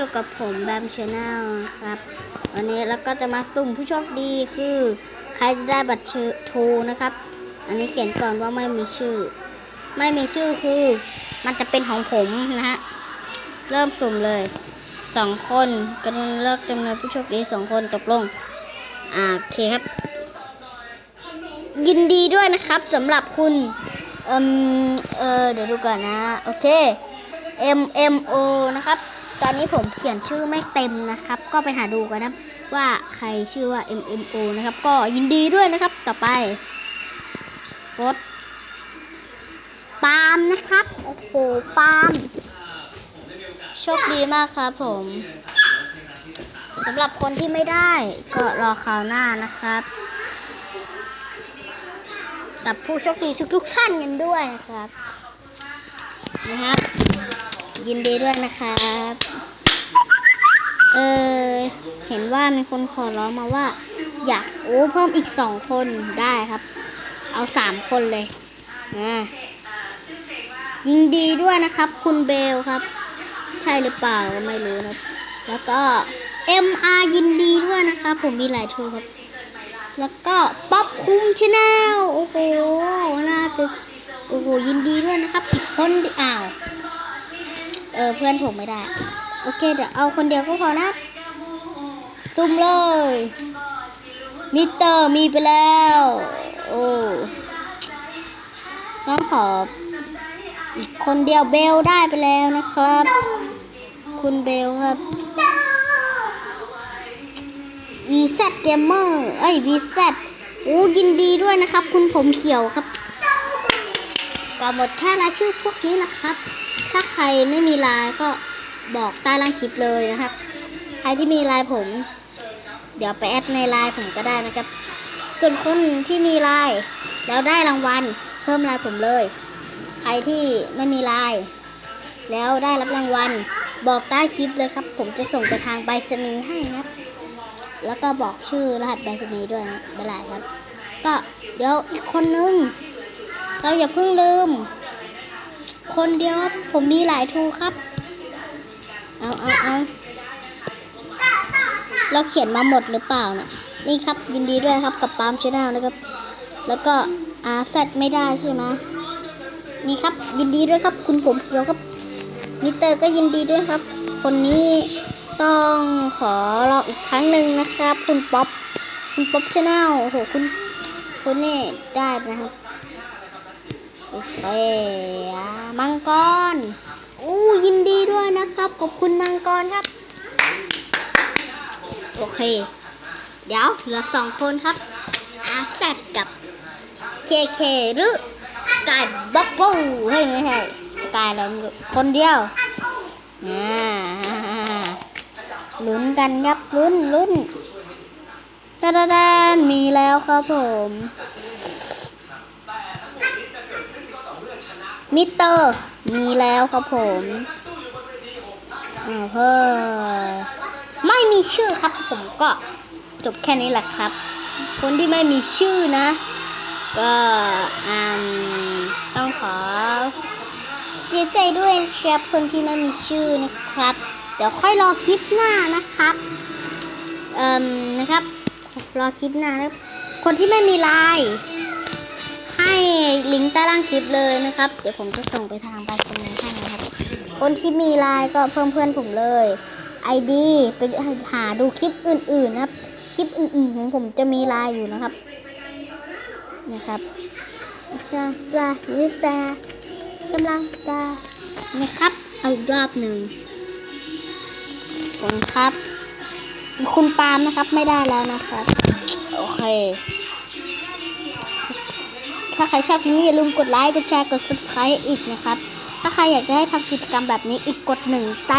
อยู่กับผมแบมชาแนลครับ วันนี้เราก็จะมาสุ่มผู้โชคดีคือใครจะได้บัตรชื่อทูนะครับ อันนี้เขียนก่อนว่าไม่มีชื่อ ไม่มีชื่อคือ มันจะเป็นของผมนะฮะ เริ่มสุ่มเลยสองคนกำลังเลิกจำนวนผู้โชคดีสองคนตกลง อ่าโอเคครับ ยินดีด้วยนะครับสำหรับคุณเอ่มเออเดี๋ยวดูก่อนนะ โอเค M M O นะครับ ตอนนี้ผมเขียนชื่อไม่เต็มนะครับ ก็ไปหาดูกันนะว่าใครชื่อว่า M M O นะครับ ก็ยินดีด้วยนะครับ ต่อไปรถปาล์มนะครับ โอ้โหปาล์มโชคดีมากครับผมสำหรับคนที่ไม่ได้ก็รอคราวหน้านะครับ กับผู้โชคดีทุกๆท่านกันด้วยนะครับนะครับ ยินดีด้วยนะครับ เออเห็นว่ามีคนขอร้องมาว่า อยากโอ้เพิ่มอีกสองคนได้ครับ เอาสามคนเลยอ่ายินดีด้วยนะครับ คุณเบลครับ ใช่หรือเปล่าไม่รู้นะแล้วก็ MR ยินดีด้วยนะครับ ผมมีหลายทูครับ แล้วก็ป๊อปคุ้มชาแนลโอ้โหน่าจะโอ้โหยินดีด้วยนะครับอีกคนอ้าว เออเพื่อนผมไม่ได้ โอเค เดี๋ยวเอาคนเดียวก็พอนะตุ้มเลย มิเตอร์มีไปแล้ว โอ้น้องขออีกคนเดียวเบลได้ไปแล้วนะครับ คุณเบลครับ VZ Gamer เมอร์เอ้ย VZ โอ้ยินดีด้วยนะครับ คุณผมเขียวครับ ก็หมดแค่รายชื่อพวกนี้แหละครับ ถ้าใครไม่มีลน์ก็บอกใต้ล่างคลิปเลยนะครับ ใครที่มีลน์ผม เดี๋ยวไปแอดในลน์ผมก็ได้นะครับส่วนคนที่มีลน์แล้วได้รางวัลเพิ่มลน์ผมเลย ใครที่ไม่มีลน์แล้วได้รับรางวัลบอกใต้คลิปเลยครับ ผมจะส่งไปทางไปรษณีย์ให้นะครับ แล้วก็บอกชื่อรหัสไปรษณีย์ด้วยนะเวลาครับ ก็เดี๋ยวอีกคนนึง เราอย่าเพิ่งลืม คนเดียวผมมีหลายทูครับ เอาเอาเอาเราเขียนมาหมดหรือเปล่านะนี่ครับยินดีด้วยครับกับปาล์มชาแนลนะครับ แล้วก็อาแซดไม่ได้ใช่ไหมนี่ครับยินดีด้วยครับ คุณผมเขียวครับมิเตอร์ก็ยินดีด้วยครับ คนนี้ต้องขอลองอีกครั้งหนึ่งนะครับ คุณป๊อปคุณป๊อปชาแนลโอ้โหคุณคุณนี่ได้นะครับ โอเคมังกรอู้ยินดีด้วยนะครับ ขอบคุณมังกรครับ โอเค เดี๋ยวเหลือสองคนครับ อาแซดกับเคเคหรือสกายบับเบิ้ลเฮ้ยไม่ใช่สกายแล้วคนเดียวอ่าลุ้นกันครับลุ้นลุ้นตาดาดานมีแล้วครับผม มิเตอร์ มีแล้วครับผมอ่าเพิ่มไม่มีชื่อครับ ผมก็จบแค่นี้แหละครับ คนที่ไม่มีชื่อนะ ก็อืมต้องขอเสียใจด้วยครับคนที่ไม่มีชื่อนะครับ เดี๋ยวค่อยรอคลิปหน้านะครับเอ่มนะครับรอคลิปหน้านะครับคนที่ไม่มีไลน์ ให้ลิงก์ใต้ล่างคลิปเลยนะครับ เดี๋ยวผมจะส่งไปทางไปรษณีย์ให้นะครับคนที่มีไลน์ก็เพิ่มเพื่อนผมเลย ID ไปหาดูคลิปอื่นๆนะครับ คลิปอื่นๆของผมจะมีไลน์อยู่นะครับนะครับจะจะลิซากำลังจะนะครับเอาอีกรอบหนึ่งขอบคุณครับ คุณปาล์มนะครับไม่ได้แล้วนะครับ โอเค ถ้าใครชอบคลิปนี้อย่าลืมกดไลค์ กดแชร์ กด subscribe อีกนะครับ ถ้าใครอยากจะให้ทำกิจกรรมแบบนี้อีกกดหนึ่งใต้